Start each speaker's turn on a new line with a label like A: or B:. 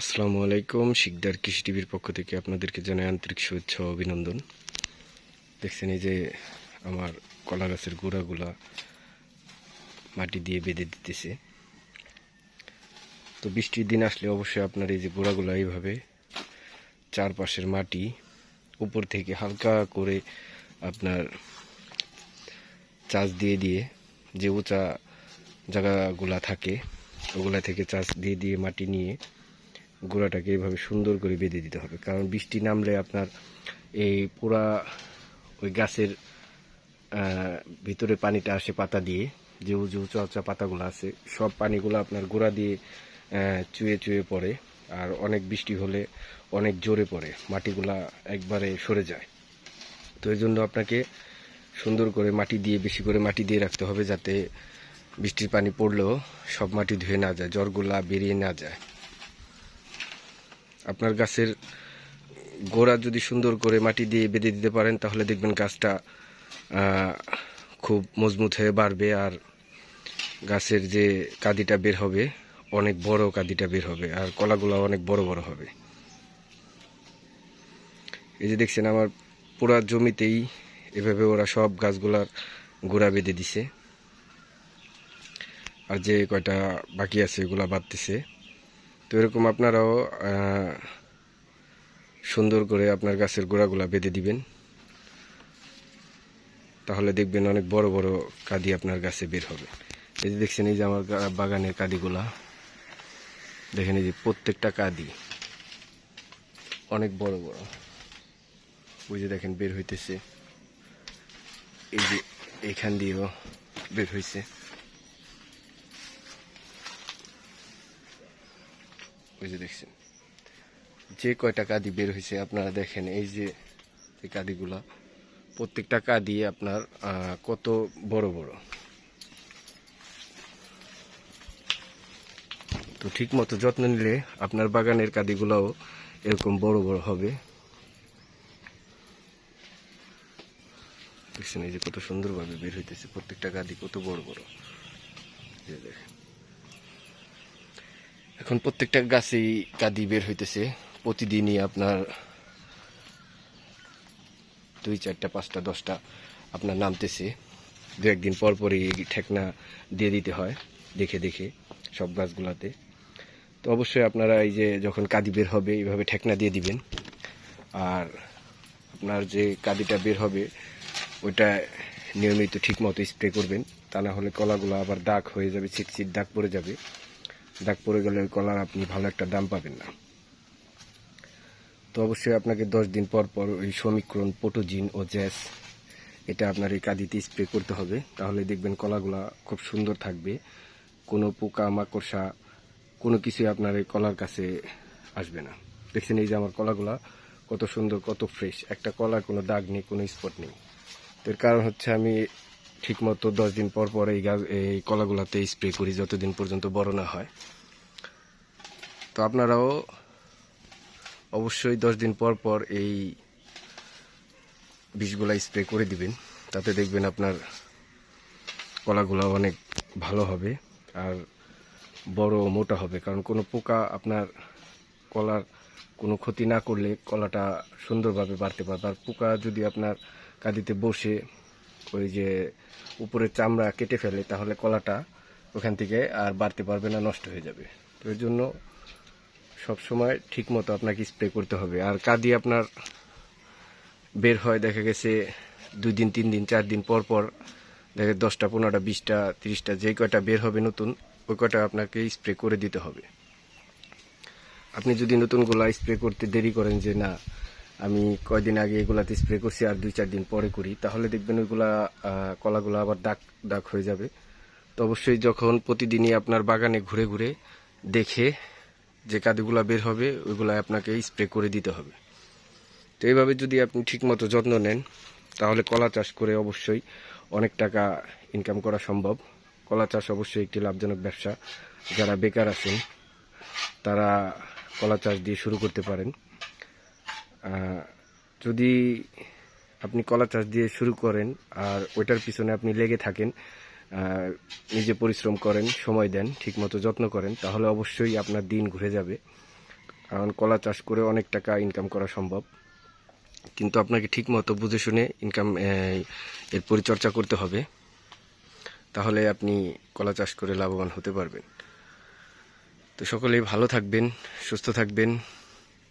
A: আসসালামু আলাইকুম, শিকদার কৃষি টিভির পক্ষ থেকে আপনাদেরকে জানাই আন্তরিক শুভেচ্ছা অভিনন্দন। দেখছেন এই যে আমার কলা গাছের গোড়াগুলা মাটি দিয়ে বেঁধে দিতেছে। তো বৃষ্টির দিন আসলে অবশ্যই আপনার এই যে গোড়াগুলা এইভাবে চারপাশের মাটি উপর থেকে হালকা করে আপনার চাষ দিয়ে দিয়ে যে উঁচা জায়গাগুলা থাকে, ওগুলা থেকে চাষ দিয়ে দিয়ে মাটি নিয়ে গোড়াটাকে এইভাবে সুন্দর করে বেঁধে দিতে হবে। কারণ বৃষ্টি নামলে আপনার এই পুরা ওই গাছের ভিতরে পানিটা আসে পাতা দিয়ে, যে উঁচু উঁচু উঁচা পাতাগুলো আছে, সব পানিগুলো আপনার গোড়া দিয়ে চুয়ে চুয়ে পড়ে, আর অনেক বৃষ্টি হলে অনেক জোরে পড়ে, মাটিগুলা একবারে সরে যায়। তো এই জন্য আপনাকে সুন্দর করে মাটি দিয়ে, বেশি করে মাটি দিয়ে রাখতে হবে যাতে বৃষ্টির পানি পড়লেও সব মাটি ধুয়ে না যায়, জ্বরগুলা বেরিয়ে না যায়। আপনার গাছের গোড়া যদি সুন্দর করে মাটি দিয়ে বেঁধে দিতে পারেন, তাহলে দেখবেন গাছটা খুব মজবুত হয়ে বাড়বে আর গাছের যে কাদিটা বের হবে, অনেক বড় কাদিটা বের হবে আর কলাগুলো অনেক বড় বড় হবে। এই যে দেখছেন, আমার পুরা জমিতেই এভাবে ওরা সব গাছগুলার গোড়া বেঁধে দিছে। আর যে কয়টা বাকি আছে, এগুলা বাড়তেছে। তো এরকম আপনারাও সুন্দর করে আপনার গাছের গোড়াগুলা বেঁধে দিবেন। তাহলে দেখবেন অনেক বড় বড় কাদি আপনার গাছে বের হবে। এই যে দেখছেন, এই যে আমার বাগানের কাদিগুলা। দেখেন এই যে প্রত্যেকটা কাদি। অনেক বড় বড়। ওই যে দেখেন, বের হইতেছে। এই যে এখান দিয়েও বের হইছে। ওই যে দেখছেন। যে কয়টা কাদি বের হয়েছে আপনারা দেখেন, এই যে কাদিগুলা, প্রত্যেকটা কাদি আপনার কত বড় বড়। তো ঠিক মতো যত্ন নিলে আপনার বাগানের কাদিগুলাও এরকম বড় বড় হবে। দেখছেন এই যে কত সুন্দরভাবে বের হইতেছে, প্রত্যেকটা কাদি কত বড় বড়। দেখেন। এখন প্রত্যেকটা গাছেই কাদি বের হইতেছে। প্রতিদিনই আপনার দুই চারটা, পাঁচটা, দশটা আপনার নামতেছে। দু একদিন পর পরই ঠেকনা দিয়ে দিতে হয়, দেখে দেখে সব গাছগুলাতে। তো অবশ্যই আপনারা এই যে যখন কাদি বের হবে, এইভাবে ঠেকনা দিয়ে দিবেন। আর আপনার যে কাদিটা বের হবে, ওইটা নিয়মিত ঠিক মতো স্প্রে করবেন। তা না হলে কলাগুলো আবার দাগ হয়ে যাবে, ছিটছিট দাগ পড়ে যাবে। দাগ পড়ে গেলে ওই কলার আপনি ভালো একটা দাম পাবেন না। তো অবশ্যই আপনাকে দশ দিন পর পর ওই সমীকরণ পোটোজিন ও জ্যাস, এটা আপনার এই কাদিতে স্প্রে করতে হবে। তাহলে দেখবেন কলাগুলা খুব সুন্দর থাকবে। কোনো পোকা, মাকড়সা, কোনো কিছুই আপনার এই কলার কাছে আসবে না। দেখছেন এই যে আমার কলাগুলা কত সুন্দর, কত ফ্রেশ। একটা কলার কোনো দাগ নেই, কোনো স্পট নেই। তো এর কারণ হচ্ছে আমি ঠিকমতো দশ দিন পর পর এই গাছ এই কলাগুলাতে স্প্রে করি যতদিন পর্যন্ত বড় না হয়। তো আপনারাও অবশ্যই দশ দিন পর পর এই বিষগুলা স্প্রে করে দিবেন। তাতে দেখবেন আপনার কলাগুলো অনেক ভালো হবে আর বড় মোটা হবে। কারণ কোনো পোকা আপনার কলার কোনো ক্ষতি না করলে কলাটা সুন্দরভাবে বাড়তে পারবে। আর পোকা যদি আপনার কাঁদিতে বসে ওই যে উপরের চামড়া কেটে ফেলে তাহলে কলাটা ওখান থেকে আর বাড়তে পারবে না, নষ্ট হয়ে যাবে। তো এর জন্য সব সময় ঠিক মতো আপনাকে স্প্রে করতে হবে। আর কাদি আপনার বের হয়, দেখা গেছে দুই দিন, তিন দিন, চার দিন পর পর দেখে দশটা, পনেরোটা, বিশটা, তিরিশটা, যে কয়টা বের হবে নতুন, ওই কয়টা আপনাকে স্প্রে করে দিতে হবে। আপনি যদি নতুনগুলা স্প্রে করতে দেরি করেন যে না আমি কয়দিন আগে এগুলাতে স্প্রে করছি আর দুই চার দিন পরে করি, তাহলে দেখবেন ওইগুলা কলাগুলো আবার ডাক ডাক হয়ে যাবে। তো অবশ্যই যখন প্রতিদিনই আপনার বাগানে ঘুরে ঘুরে দেখে যে কাদিগুলা বের হবে, ওইগুলা আপনাকে স্প্রে করে দিতে হবে। তো এইভাবে যদি আপনি ঠিকমতো যত্ন নেন, তাহলে কলা চাষ করে অবশ্যই অনেক টাকা ইনকাম করা সম্ভব। কলা চাষ অবশ্যই একটি লাভজনক ব্যবসা। যারা বেকার আছেন, তারা কলা চাষ দিয়ে শুরু করতে পারেন। যদি আপনি কলা চাষ দিয়ে শুরু করেন আর ওইটার পিছনে আপনি লেগে থাকেন নিজে পরিশ্রম করেন, সময় দেন, ঠিকমতো যত্ন করেন, তাহলে অবশ্যই আপনার দিন ঘুরে যাবে। কারণ কলা চাষ করে অনেক টাকা ইনকাম করা সম্ভব। কিন্তু আপনাকে ঠিক মতো বুঝে শুনে ইনকাম এর পরিচর্যা করতে হবে। তাহলে আপনি কলা চাষ করে লাভবান হতে পারবেন। তো সকলেই ভালো থাকবেন, সুস্থ থাকবেন।